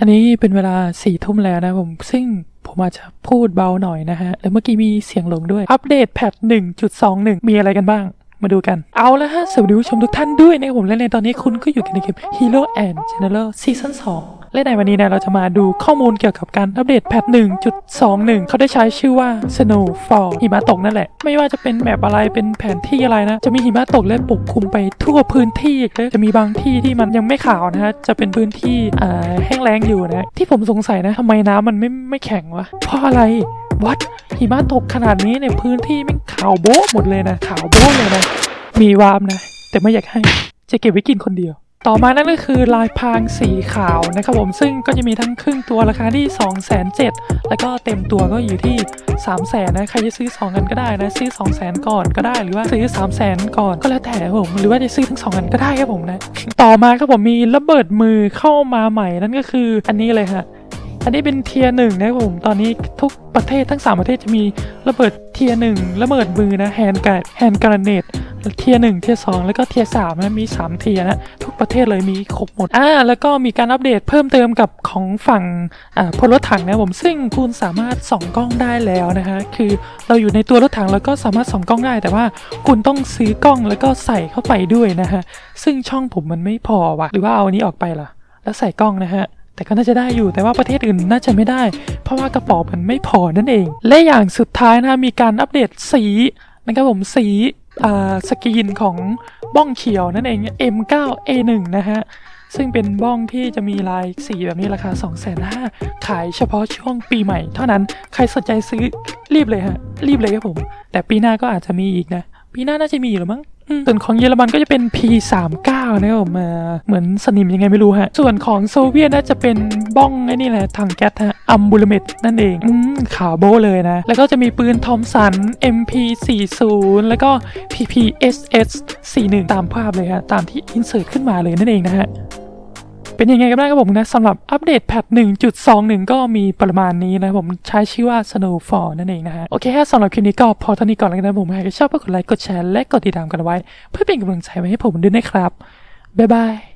อันนี้เป็นเวลาสี่ทุ่มแล้วนะผม ซึ่งผมอาจจะพูดเบาหน่อยนะฮะ แล้วเมื่อกี้มีเสียงหลงด้วย อัปเดตแพท1.21 มีอะไรกันบ้าง มาดูกัน เอาละฮะสวัสดีผู้ชมทุกท่านด้วยนะผมและในตอนนี้คุณก็อยู่กันในเกม Hero and General Season 2 และในวันนี้นะเราจะมาดูข้อมูลเกี่ยวกับการอัปเดตแพท1.21 เขาได้ใช้ชื่อว่า Snowfall หิมะตกนั่นแหละ ไม่ว่าจะเป็นแมปอะไรเป็นแผนที่อะไรนะ จะมีหิมะตกและปกคลุมไปทั่วพื้นที่เลยจะมีบางที่ที่มันยังไม่ขาวนะฮะจะเป็นพื้นที่แห้งแล้งอยู่นะที่ผมสงสัยนะทำไมน้ำมันไม่ไม่แข็งวะเพราะอะไรวัดหิมะตกขนาดนี้ในพื้นที่ม่งขาวโบ๊ะหมดเลยนะขาวโบ๊ะเลยนะมีวามนะ แต่ไม่อยากให้จะเก็บไว้กินคนเดียว ต่อมานั่นก็คือลายพรางสีขาวนะครับผมซึ่งก็จะมีทั้งครึ่งตัวราคาที่ 2 7 0 0 0แล้วก็เต็มตัวก็อยู่ที่ 3 0 0 0 0นะใครจะซื้อ 2 กันก็ได้นะซื้อ 2 0 0 0 0ก่อนก็ได้ หรือว่าซื้อ 3 0 0 0 0 0ก่อนก็แล้วแต่ผม หรือว่าจะซื้อทั้ง 2 กันก็ได้ครับผมนะ ต่อมาครับผมมีระเบิดมือเข้ามาใหม่นั่นก็คืออันนี้เลยฮะ อันนี้เป็นเทียร์หนึ่งนะครับผม ตอนนี้ทุกประเทศทั้ง 3 ประเทศจะมีระเบิดเทียร์หนึ่งระเบิดมือนะแฮนด์การแฮนด์การเนตเทียร์หนึ่งเทียร์สองแล้วก็เทียร์สามนะมี 3 เทียร์นะ ทุกประเทศเลยมีครบหมดอ่าแล้วก็มีการอัปเดตเพิ่มเติมกับของฝั่งอ่าพลรถถังนะผมซึ่งคุณสามารถส่องกล้องได้แล้วนะฮะคือเราอยู่ในตัวรถถังแล้วก็สามารถส่องกล้องได้ แต่ว่าคุณต้องซื้อกล้องแล้วก็ใส่เข้าไปด้วยนะฮะซึ่งช่องผมมันไม่พอว่ะหรือว่าเอาอันนี้ออกไปล่ะแล้วใส่กล้องนะฮะ แต่ก็น่าจะได้อยู่แต่ว่าประเทศอื่นน่าจะไม่ได้ เพราะว่ากระป๋ามันไม่พอนั่นเอง และอย่างสุดท้ายนะมีการอัปเดตสีนะครับผมสีอ่าสกรีนของบ้องเขียวนั่นเอง M9A1 นะฮะซึ่งเป็นบ้องที่จะมีลายสีแบบนี้ราคา 2 5 0 0 0ขายเฉพาะช่วงปีใหม่เท่านั้น ใครสนใจซื้อรีบเลยฮะ รีบเลยครับผม แต่ปีหน้าก็อาจจะมีอีกนะ ปีหน้าน่าจะมีอยู่หรือมั้ง ส่วนของเยอรมันก็จะเป็น P39 นะครับผมาเหมือนสนิมยังไงไม่รู้ฮะ ส่วนของโซเวียตน่าจะเป็นบ้องไอ้นี่แหละถังแก๊สฮะอัมบูลเมตนั่นเองอืมขาวโบเลยนะ แล้วก็จะมีปืนทอมสัน MP40 แล้วก็ PPSS 41 ตามภาพเลยฮะตามที่อินเสิร์ตขึ้นมาเลยนั่นเองนะฮะ เป็นยังไงกันบ้างครับผมนะสำหรับอัปเดตแพท1.21 ก็มีประมาณนี้นะผมใช้ชื่อว่า Snowfall นั่นเองนะฮะ โอเคฮะสำหรับคลิปนี้ก็พอเท่านี้ก่อนแล้วกันนะผมใครชอบก็กดไลค์กดแชร์และกดติดตามกันไว้ เพื่อเป็นกำลังใจไว้ให้ผมด้วยนะครับบ๊ายบาย